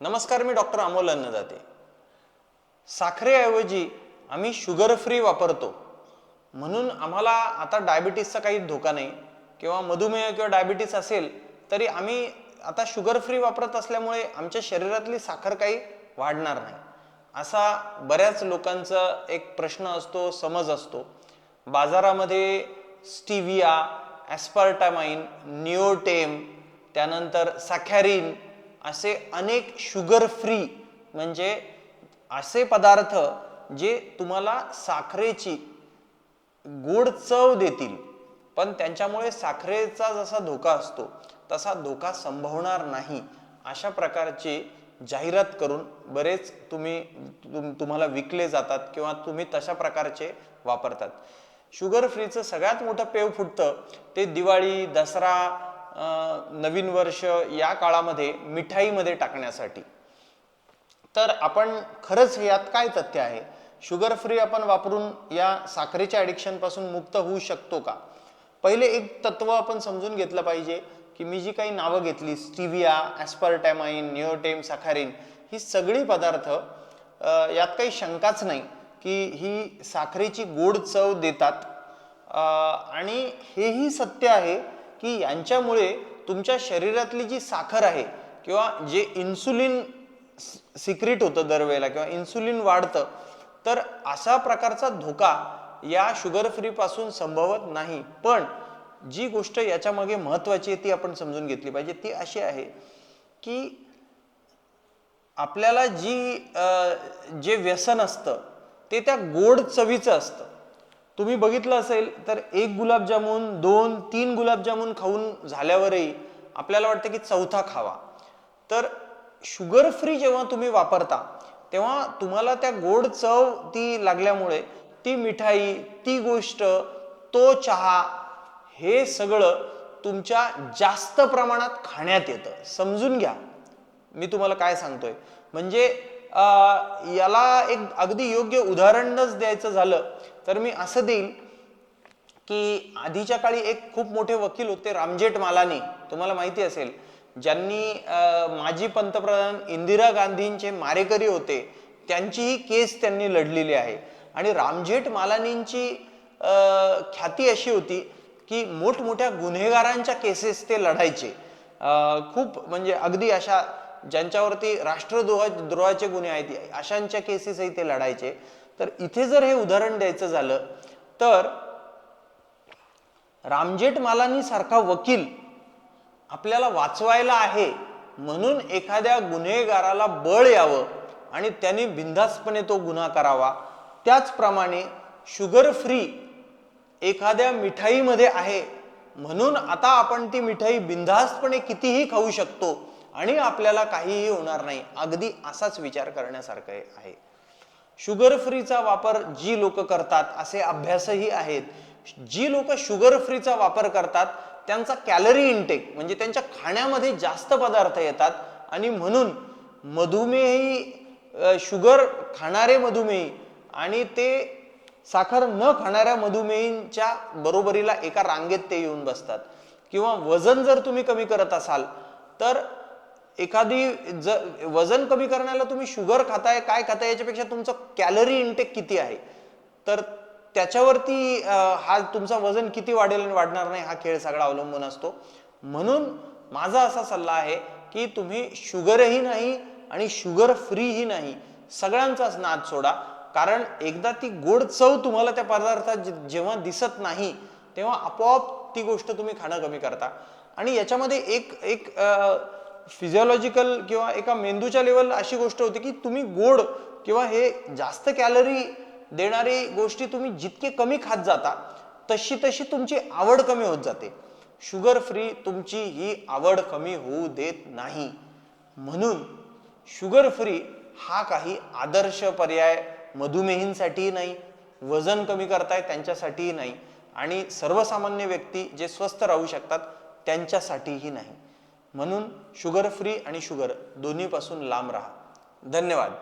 नमस्कार मी डॉक्टर अमोल अन्नदाते. साखरेऐवजी आम्ही sugar free वापरतो. म्हणून आम्हाला आता डायबिटीसचा काही धोका नाही. किंवा मधुमेह किंवा डायबिटीस असेल तरी आम्ही आता शुगर फ्री वापरत असल्यामुळे आमच्या शरीरातली साखर काही वाढणार नाही. असा बऱ्याच लोकांचा एक प्रश्न असतो समज असतो. बाजारामध्ये स्टिविया ॲस्पार्टामाइन निओटेम त्यानंतर सॅखॅरिन असे अनेक शुगर फ्री म्हणजे असे पदार्थ जे तुम्हाला साखरेची गोड चव देतील. पण त्यांच्यामुळे साखरेचा जसा धोका असतो तसा धोका संभवणार नाही. अशा प्रकारची जाहिरात करून बरेच तुम्ही तुम तुम्हाला विकले जातात किंवा तुम्ही तशा प्रकारचे वापरतात. शुगर फ्रीचं सगळ्यात मोठं पेव फुटतं ते दिवाळी दसरा नवीन वर्ष या काळामध्ये मिठाईमध्ये टाकण्यासाठी. तर आपण खरंच यात काय तथ्य आहे? शुगर फ्री आपण वापरून या साखरेच्या ॲडिक्शनपासून मुक्त होऊ शकतो का? पहिले एक तत्व आपण समजून घेतलं पाहिजे की मी जी काही नावं घेतली स्टिविया ॲस्पर्टॅमाइन निओटेम साखारीन ही सगळी पदार्थ यात काही शंकाच नाही की ही साखरेची गोड चव देतात. आणि हेही सत्य आहे की यांच्यामुळे तुमच्या शरीरातली जी साखर आहे किंवा जे इन्सुलिन सिक्रिट होतं दरवेळेला किंवा इन्सुलिन वाढतं तर असा प्रकारचा धोका या शुगर फ्रीपासून संभवत नाही. पण जी गोष्ट याच्यामागे महत्त्वाची महत्वाची आहे ती आपण समजून घेतली पाहिजे. ती अशी आहे की आपल्याला जी जे व्यसन असतं ते त्या गोड चवीचं असतं. तुम्ही बघितलं असेल तर एक गुलाबजामून दोन तीन गुलाबजामून खाऊन झाल्यावरही आपल्याला वाटतं की चौथा खावा. तर शुगर फ्री जेव्हा तुम्ही वापरता तेव्हा तुम्हाला त्या गोड चव ती लागल्यामुळे ती मिठाई ती गोष्ट तो चहा हे सगळं तुमच्या जास्त प्रमाणात खाण्यात येतं. समजून घ्या. मी तुम्हाला काय सांगतोय? म्हणजे याला एक अगदी योग्य उदाहरणच द्यायचं झालं तर मी असं देईल की आधीच्या काळी एक खूप मोठे वकील होते रामजेठ मालानी. तुम्हाला माहिती असेल ज्यांनी माजी पंतप्रधान इंदिरा गांधींचे मारेकरी होते त्यांचीही केस त्यांनी लढलेली आहे. आणि रामजेठ मालानींची ख्याती अशी होती की मोठमोठ्या गुन्हेगारांच्या केसेस ते लढायचे. खूप म्हणजे अगदी अशा ज्यांच्यावरती राष्ट्रद्रोहा द्रोहाचे गुन्हे आहेत अशांच्या केसेसही ते लढायचे. तर इथे जर हे उदाहरण द्यायचं झालं तर रामजेठ मालानी सारखा वकील आपल्याला वाचवायला आहे म्हणून एखाद्या गुन्हेगाराला बळ यावं आणि त्यांनी बिंधास्तपणे तो गुन्हा करावा. त्याचप्रमाणे शुगर फ्री एखाद्या मिठाईमध्ये आहे म्हणून आता आपण ती मिठाई बिंधास्तपणे कितीही खाऊ शकतो आणि आपल्याला काहीही होणार नाही. अगदी असाच विचार करण्यासारखं आहे. शुगर फ्रीचा वापर जी लोक करतात असे अभ्यासही आहेत. जी लोक शुगर फ्रीचा वापर करतात त्यांचा कॅलरी इंटेक म्हणजे त्यांच्या खाण्यामध्ये जास्त पदार्थ येतात आणि म्हणून मधुमेही शुगर खाणारे मधुमेही आणि ते साखर न खाणाऱ्या मधुमेहींच्या बरोबरीला एका रांगेत ते येऊन बसतात. किंवा वजन जर तुम्ही कमी करत असाल तर एखादी ज वजन कमी करण्याला तुम्ही शुगर खाताय काय खाताय याच्यापेक्षा तुमचं कॅलरी इंटेक किती आहे? तर त्याच्यावरती हा तुमचा वजन किती वाढेल आणि वाढणार नाही हा खेळ सगळा अवलंबून असतो. म्हणून माझा असा सल्ला आहे की तुम्ही शुगरही नाही आणि शुगर फ्रीही नाही सगळ्यांचाच नाद सोडा. कारण एकदा ती गोड चव तुम्हाला त्या पदार्थात जेव्हा दिसत नाही तेव्हा आपोआप ती गोष्ट तुम्ही खाणं कमी करता. आणि याच्यामध्ये एक एक फिजिओलॉजिकल किंवा एका मेंदूच्या लेवल अशी गोष्ट होती की तुम्ही गोड किंवा हे जास्त कॅलरी देणारी गोष्टी तुम्ही जितके कमी खात जाता तशी तशी तुमची आवड कमी होत जाते. शुगर फ्री तुमची ही आवड कमी होऊ देत नाही. म्हणून शुगर फ्री हा काही आदर्श पर्याय मधुमेहींसाठीही नाही वजन कमी करताय त्यांच्यासाठीही नाही आणि सर्वसामान्य व्यक्ती जे स्वस्थ राहू शकतात त्यांच्यासाठीही नाही. म्हणून शुगर फ्री आणि शुगर दोन्हीपासून लांब राहा. धन्यवाद.